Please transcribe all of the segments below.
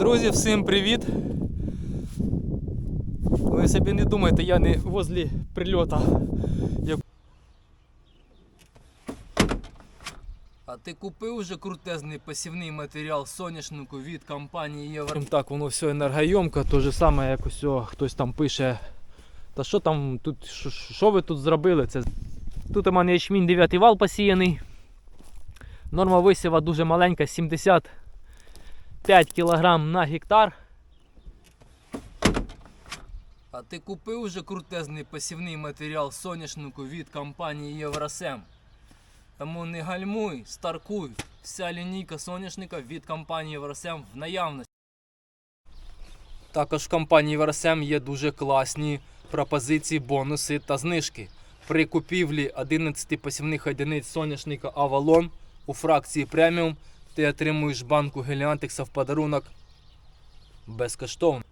Друзі, всім привіт! Ви собі не думайте, я не возле прильота. Я... А ти купив вже крутезний посівний матеріал соняшнику від компанії Євро. Так, воно все енергойомко, то же саме як ось хтось там пише. Та що там тут, що- ви тут зробили? Це... Тут у мене ячмінь 9 вал посіяний. Норма висіва дуже маленька, 75 кг на гектар. А ти купив вже крутезний посівний матеріал соняшнику від компанії Євросем? Тому не гальмуй, старкуй. Вся лінійка соняшника від компанії Євросем в наявності. Також в компанії Євросем є дуже класні пропозиції, бонуси та знижки. При купівлі 11 посівних одиниць соняшника Avalon у фракції преміум ти отримуєш банку Геліантекса в подарунок безкоштовно.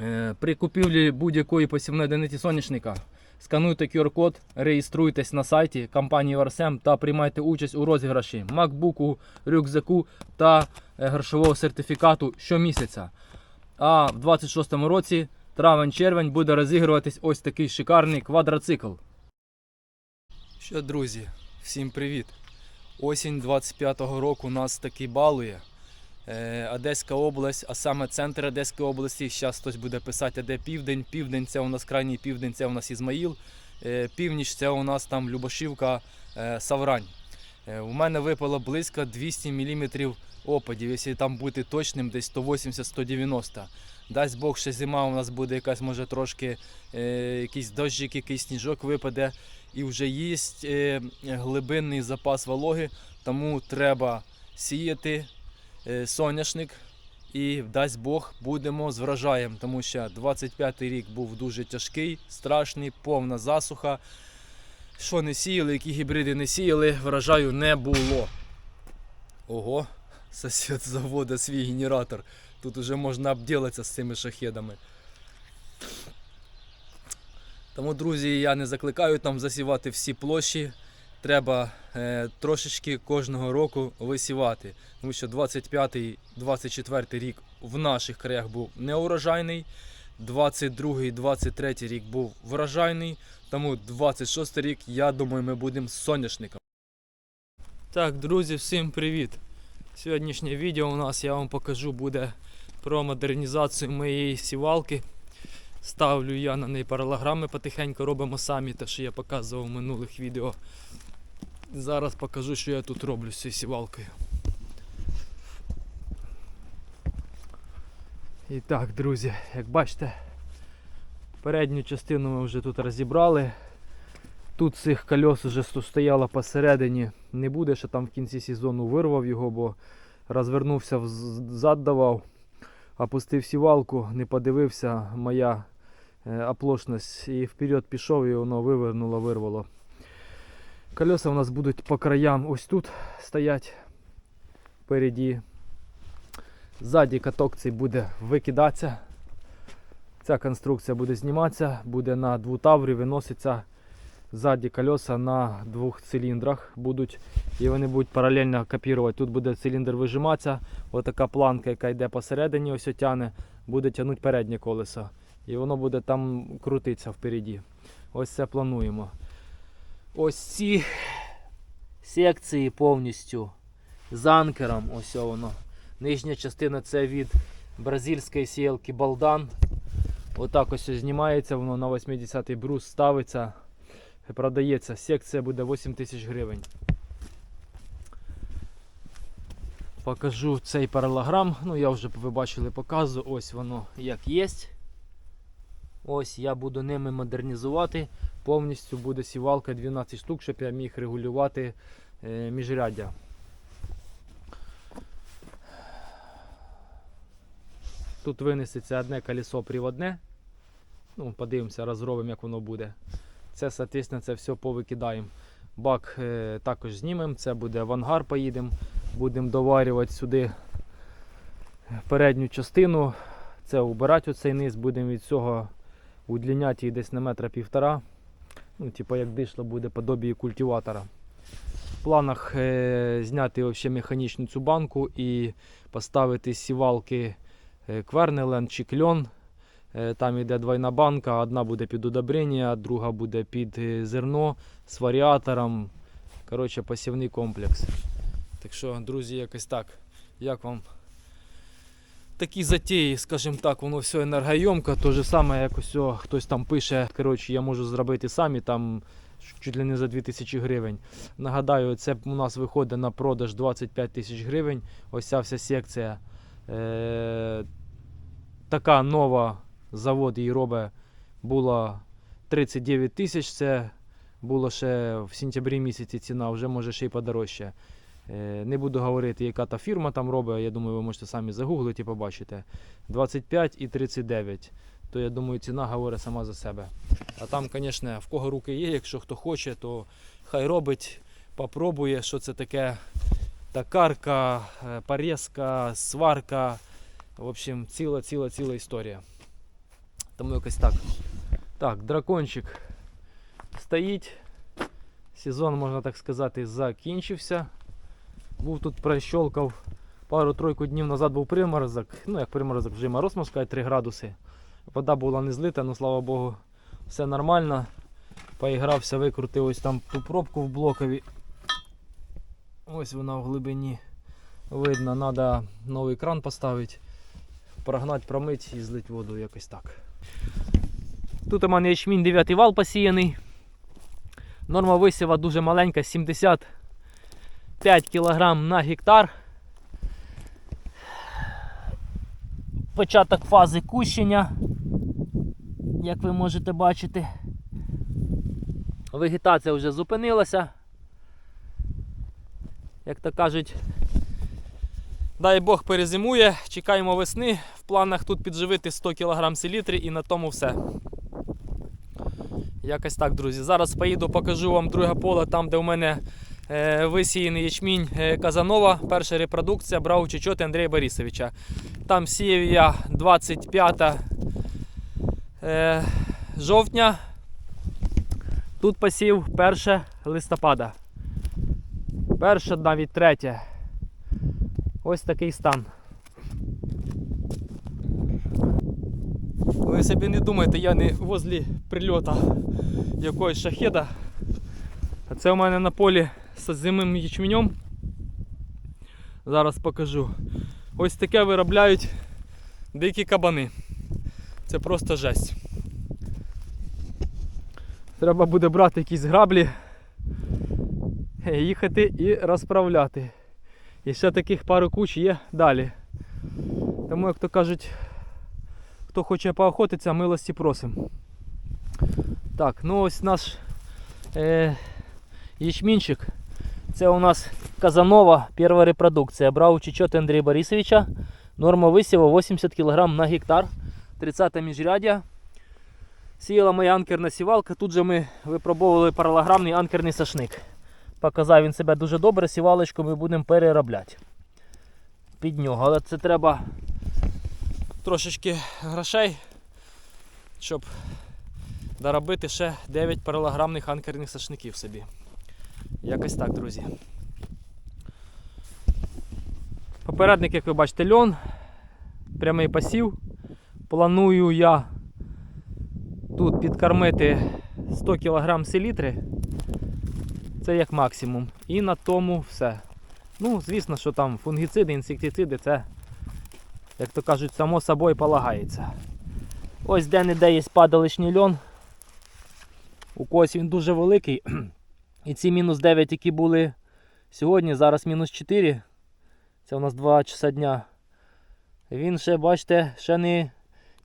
Е, При купівлі будь-якої посівної одиниці соняшника скануйте QR-код, реєструйтесь на сайті компанії Варсем та приймайте участь у розіграші MacBook, рюкзаку та е, грошового сертифікату щомісяця. А в 26-му році, травень-червень, буде розігруватись ось такий шикарний квадроцикл. Що, друзі, всім привіт! Осінь 25-го року нас таки балує. Е, Одеська область, а саме центр Одеської області. Зараз хтось буде писати, де південь. Південь це у нас крайній південь, це у нас Ізмаїл. Е, Північ це у нас там Любашівка, е, Саврань. У мене випало близько 200 мм опадів, якщо там бути точним, десь 180-190. Дасть Бог, ще зима у нас буде якась, може трошки е, якийсь дощик, якийсь сніжок випаде. І вже є е, глибинний запас вологи, тому треба сіяти е, соняшник. І дасть Бог будемо з врожаєм, тому що 25-й рік був дуже тяжкий, страшний, повна засуха. Що не сіяли, які гібриди не сіяли, врожаю не було. Ого, сусід заводить свій генератор. Тут вже можна обділитися з цими шахедами. Тому, друзі, я не закликаю там засівати всі площі. Треба е, трошечки кожного року висівати. Тому що 25-24 рік в наших краях був неурожайний, 22-23 рік був врожайний, тому 26 рік, я думаю, ми будемо соняшником. Так, друзі, всім привіт! Сьогоднішнє відео у нас я вам покажу буде про модернізацію моєї сівалки. Ставлю я на неї паралограми потихеньку робимо самі, те, що я показував в минулих відео. Зараз покажу, що я тут роблю з цією сівалкою. І так, друзі, як бачите, передню частину ми вже тут розібрали. Тут цих кольос вже стояло посередині. Не буде, що там в кінці сезону вирвав його, бо розвернувся взад давав, опустив сівалку, не подивився моя е, оплошність і вперед пішов і воно вивернуло, вирвало. Колеса у нас будуть по краям ось тут стоять впереді. Ззаді каток цей буде викидатися. Ця конструкція буде зніматися, буде на двутаврі виноситься. Ззаді колеса на двох циліндрах будуть і вони будуть паралельно копірувати. Тут буде циліндр вижиматися, отака планка, яка йде посередині, ось тяне, буде тягнути переднє колесо. І воно буде там крутитися впереді. Ось це плануємо. Ось ці секції повністю з анкером. Ось воно. Нижня частина це від бразильської сіялки Балдан. Отак ось знімається, воно на 80-й брус ставиться. Продається. Секція буде 8 тисяч гривень. Покажу цей паралограм. Ну, я вже ви бачили показу. Ось воно як є. Ось я буду ними модернізувати. Повністю буде сівалка 12 штук, щоб я міг регулювати е, міжряддя. Тут винесеться одне колесо приводне. Ну, подивимося, розробимо, як воно буде. Це, соответственно, це все повикидаємо. Бак е, також знімемо, це буде в ангар, поїдемо. Будемо доварювати сюди передню частину. Це убирати оцей низ, будемо від цього удліняти її десь на метра півтора. Ну, типу як дишло буде подобіє культиватора. В планах е, зняти вообще механічну цю банку і поставити сівалки е, Квернелен чи кльон. Е, Там йде двойна банка, одна буде під удобрення, друга буде під е, зерно з варіатором. Коротше, посівний комплекс. Так що, друзі, якось так. Як вам такі затії, скажімо так, воно все енергойомко. То же саме, як ось хтось там пише, коротше, я можу зробити самі там чуть ли не за 2000 гривень. Нагадаю, це у нас виходить на продаж 25 тисяч гривень. Ось ця вся секція. Е- така нова завод її робить була 39 тисяч. Це було ще в сентябрі місяці ціна, вже може ще й подорожче. Е, Не буду говорити, яка та фірма там робить. Я думаю, ви можете самі загуглити і побачите. 25 і 39. То я думаю, ціна говорить сама за себе. А там, звісно, в кого руки є, якщо хто хоче, то хай робить, попробує, що це таке. Токарка, е, порізка, сварка. В общем, ціла, ціла, ціла історія. Тому якось так. Так, дракончик стоїть. Сезон, можна так сказати, закінчився. Був тут прощолкав пару-тройку днів назад був приморозок. Ну, як приморозок, вже мороз, можна 3 градуси. Вода була не злита, ну слава Богу, все нормально. Поігрався, викрутив ось там ту пробку в блокові. Ось вона в глибині. Видно, треба новий кран поставити, прогнати, промити і злити воду якось так. Тут у мене ячмінь 9 вал посіяний. Норма висіва дуже маленька, 75 кг на гектар. Початок фази кущення, як ви можете бачити. Вегетація вже зупинилася. Як то кажуть, дай Бог перезимує, чекаємо весни. Планах тут підживити 100 кг селітри і на тому все. Якось так, друзі. Зараз поїду, покажу вам друге поле, там, де у мене е, висіяний ячмінь е, Казанова, перша репродукція, брав чечоти Андрія Борисовича. Там сіяв я 25 е, жовтня. Тут посів 1 листопада. Перше, навіть третє. Ось такий стан. Ви собі не думайте, я не возле прильота якогось шахеда. А це у мене на полі з зимим ячменем. Зараз покажу. Ось таке виробляють дикі кабани. Це просто жесть. Треба буде брати якісь граблі, їхати і розправляти. І ще таких пару куч є далі. Тому, як то кажуть, хто хоче поохотитися, милості просимо. Так, ну ось наш е, ячмінчик. Це у нас Казанова, перша репродукція. Брав у Чечоти Андрія Борисовича. Норма висіву 80 кг на гектар. 30 міжрядя. Сіяла моя анкерна сівалка. Тут же ми випробовували паралограмний анкерний сашник. Показав він себе дуже добре, сівалочку ми будемо переробляти під нього. Але це треба трошечки грошей, щоб доробити ще 9 паралограмних анкерних сашників собі. Якось так, друзі. Попередник, як ви бачите, льон, прямий пасів. Планую я тут підкормити 100 кг селітри. Це як максимум. І на тому все. Ну, звісно, що там фунгіциди, інсектициди, це, як то кажуть, само собою полагається. Ось де-не-де є падаличний льон. У когось він дуже великий. І ці мінус 9, які були сьогодні, зараз мінус 4. Це у нас 2 часа дня. Він ще, бачите, ще не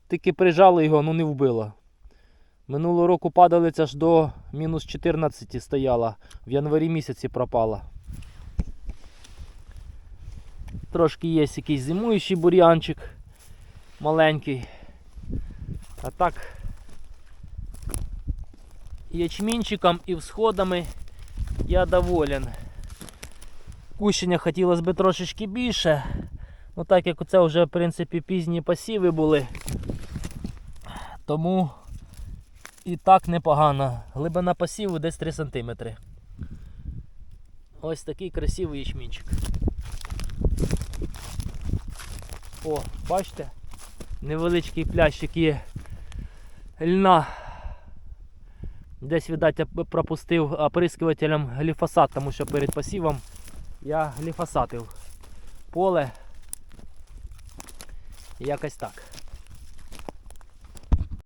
тільки прижало його, ну не вбило. Минулого року падалиця аж до мінус 14 стояла. В январі місяці пропала. Трошки є якийсь зимуючий бур'янчик маленький. А так ячмінчиком і всходами я доволен. Кущення хотілося б трошечки більше. Ну так як це вже в принципі пізні посіви були. Тому і так непогано. Глибина посіву десь 3 см. Ось такий красивий ячмінчик. О, бачите? Невеличкий плящик є льна. Десь, видать, я пропустив оприскувателем гліфосат, тому що перед посівом я гліфосатив поле. Якось так.